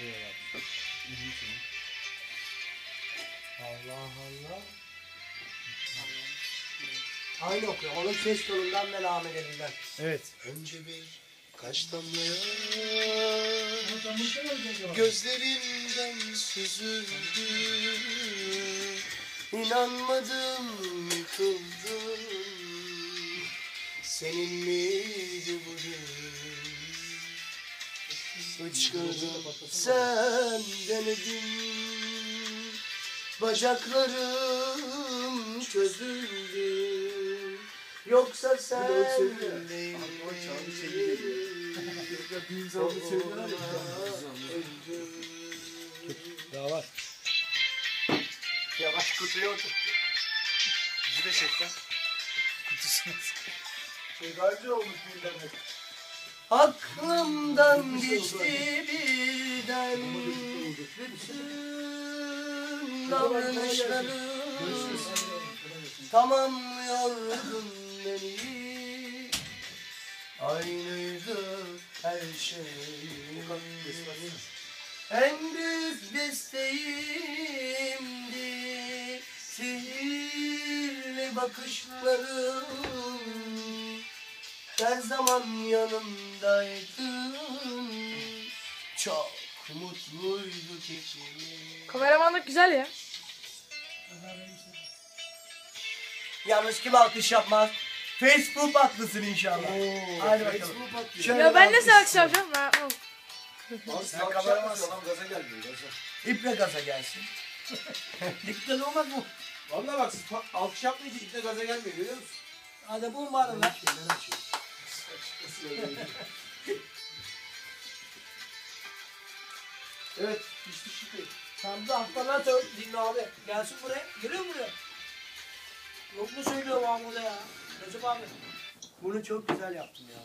İyisin. Allah Allah. Aynı okuyor. Onun ses tonundan devam edelim ben. Evet. Önce bir kaş damlaya gözlerimden süzüldü İnanmadım yıkıldım Senin miydi bu gün Hıçkırdım senden ödüm Bacaklarım çözüldü Yoksa sen sevgiler Daha var. Yavaş kutuya otur. Bizi de çek lan. Kutusunu. Şeylerce olmuş bir demek. Aklımdan geçti birden. Bütün davranışların tamamlıyordun beni. Aynıydı her şey En büyük desteğimdi Sihirli bakışların Her zaman yanımdaydın Çok mutluyduk ikimiz Kameramanlık güzel ya. Yalnız kim alkış yapmaz? Facebook haklısın inşallah. Hadi bakalım. Şöyle Ya ben bir nasıl alkış. alkış yapacağım? Ha, al. Sen kameramazsın. Adam gaza gelmiyor. Gaza. İple gaza gelsin. Dikkat olmaz mı? Vallahi bak siz alkış yapmayınca ipne gaza gelmiyor görüyor musun? Hadi bu var lan. Evet pişti şıkı. Sen de haftalar söyle dinle abi. Gelsin buraya. Geliyor mu buraya? Yok mu söylüyor Mahmut'a ya? Recep abi. Bunu çok güzel yaptın ya.